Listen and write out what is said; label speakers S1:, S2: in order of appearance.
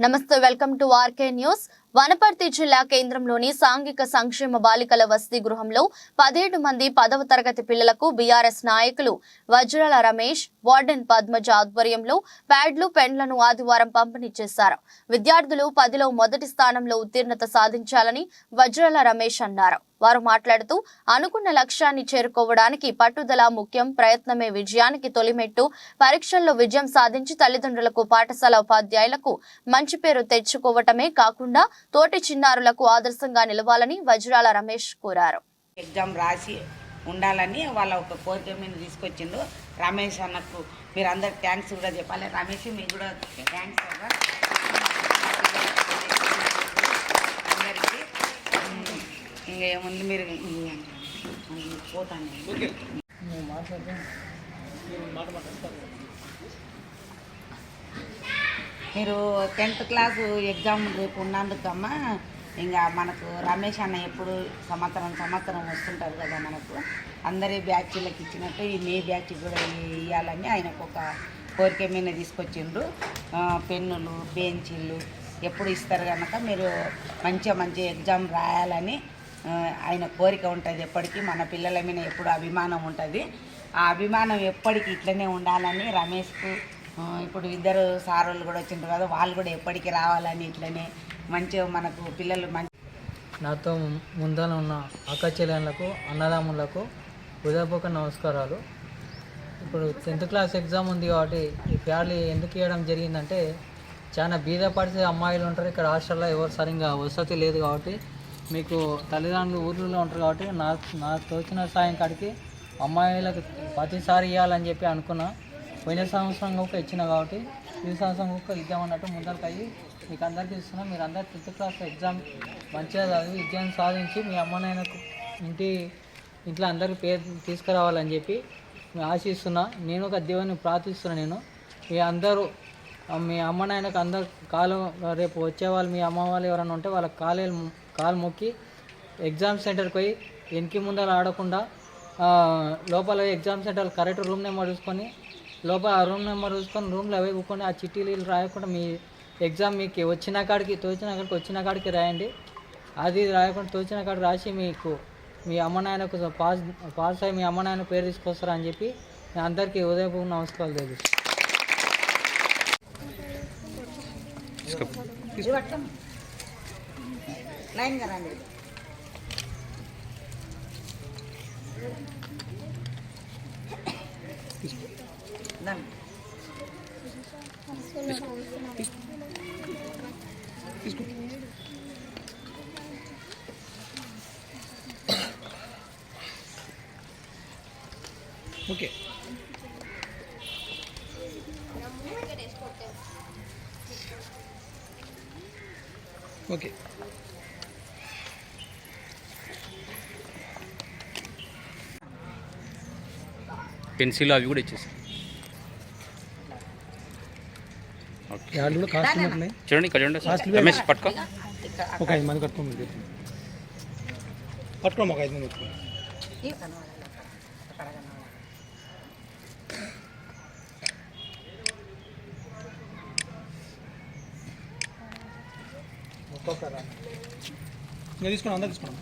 S1: నమస్తే welcome to RK news. Wanaparthy జిల్లా కేంద్రంలోని సాంఘిక సంక్షేమ బాలికల వసతి గృహంలో పదిహేడు మంది పదవ తరగతి పిల్లలకు బీఆర్ఎస్ నాయకులు వజ్రాల రమేష్ వార్డెన్ పద్మజ ఆధ్వర్యంలో ప్యాడ్లు పెన్లను ఆదివారం పంపిణీ చేశారు. విద్యార్థులు పదిలో మొదటి స్థానంలో ఉత్తీర్ణత సాధించాలని వజ్రాల రమేష్ అన్నారు. వారు మాట్లాడుతూ అనుకున్న లక్ష్యాన్ని చేరుకోవడానికి పట్టుదల ముఖ్యం ప్రయత్నమే విజయానికి తొలిమెట్టు. పరీక్షల్లో విజయం సాధించి తల్లిదండ్రులకు పాఠశాల ఉపాధ్యాయులకు మంచి పేరు తెచ్చుకోవటమే కాకుండా తోటి చిన్నారులకు ఆదర్శంగా నిలవాలని వజ్రాల రమేష్ కోరారు.
S2: ఎగ్జామ్ రాసి ఉండాలని వాళ్ళ ఒక కోరిక మీద తీసుకొచ్చిండు రమేష్ అన్నకు. మీరు అందరు థ్యాంక్స్ కూడా చెప్పాలి. రమేష్ మీకు కూడా థ్యాంక్స్ అందరికీ. ఉమ్, ఇంకేముంది మీరు పోతాను. మీరు టెన్త్ క్లాస్ ఎగ్జామ్ రేపు ఉన్నందుకమ్మా ఇంకా మనకు రమేష్ అన్న ఎప్పుడు సంవత్సరం సంవత్సరం వస్తుంటారు కదా మనకు అందరి బ్యాచ్లకు ఇచ్చినట్టు ఈ మే బ్యాచ్ కూడా ఇవ్వాలని ఆయనకు ఒక కోరిక మీద తీసుకొచ్చిండ్రు. పెన్నులు బెంచీలు ఎప్పుడు ఇస్తారు కనుక మీరు మంచిగా మంచి ఎగ్జామ్ రాయాలని ఆయన కోరిక ఉంటుంది ఎప్పటికీ. మన పిల్లల మీద ఎప్పుడు అభిమానం ఉంటుంది. ఆ అభిమానం ఎప్పటికీ ఇట్లనే ఉండాలని రమేష్కు ఇప్పుడు ఇద్దరు సారోళ్ళు కూడా వచ్చిండ్రు కదా వాళ్ళు కూడా ఎప్పటికీ రావాలని ఇట్లనే మంచిగా మనకు పిల్లలు మంచి
S3: నాతో ముందర ఉన్న అక్క చెల్లెళ్ళకు అన్నదమ్ములకు హృదయపూర్వక నమస్కారాలు. ఇప్పుడు టెన్త్ క్లాస్ ఎగ్జామ్ ఉంది కాబట్టి ఈ ప్యాడ్లు ఎందుకు ఇవ్వడం జరిగిందంటే చాలా బీద పరిస్థితి అమ్మాయిలు ఉంటారు. ఇక్కడ హాస్టల్లో ఎవరు సరిగ్గా వసతి లేదు కాబట్టి మీకు తల్లిదండ్రులు ఊర్లలో ఉంటారు కాబట్టి నా నా తోచిన సాయం కాడికి అమ్మాయిలకు ప్రతిసారి ఇవ్వాలని చెప్పి అనుకున్నా. పోయిన సంవత్సరం ఒక ఇచ్చిన కాబట్టి ఈ సంవత్సరం ఒక ఇద్దామన్నట్టు ముందరికి అయ్యి మీకు అందరికీ ఇస్తున్నాం మీరు అందరు టెన్త్ క్లాస్ ఎగ్జామ్ మంచిగా చదివి విద్యను సాధించి మీ అమ్మనాయనకు ఇంటి ఇంట్లో అందరికీ పేరు తీసుకురావాలని చెప్పి ఆశిస్తున్నా. నేను ఒక దేవుని ప్రార్థిస్తున్నా నేను. మీ అందరూ మీ అమ్మ నాయనకు అందరు కాలు రేపు వచ్చేవాళ్ళు మీ అమ్మ వాళ్ళు ఎవరైనా ఉంటే వాళ్ళ కాలు కాలు మొక్కి ఎగ్జామ్ సెంటర్కి పోయి వెనక్కి ముందర ఆడకుండా లోపల exam centre correct room number చూసుకొని లోపల ఆ రూమ్ నెంబర్ చూసుకొని రూమ్లో అవే కూకొని ఆ చిట్టీలు రాయకుండా మీ ఎగ్జామ్ మీకు వచ్చిన కాడికి తోచిన కాడికి వచ్చిన కాడికి రాయండి. అది రాయకుండా తోచిన కాడికి రాసి మీకు మీ అమ్మ నాయనకు పాస్ పాస్ అయ్యి మీ అమ్మ నాయన పేరు తీసుకొస్తారా అని చెప్పి నేను అందరికీ ఉదయపూర్వ నమస్కారాలు తెలుసు. ఓకే ఓకే
S4: పెన్సిల్ అవి కూడా ఇచ్చేసి
S3: వాళ్ళు కూడా కాస్ట్ ఉన్నాయి
S4: చూడండి ఇక్కడ చూడండి. రమేష్ పట్టుకో.
S3: ఒక ఐదు మంది కట్టుకోండి పట్టుకోండి ఒక ఐదు మంది
S2: కనబడాలి.
S3: ఒక్కొక్కరా? ఇంకా తీసుకున్నాం అందరు తీసుకున్నాం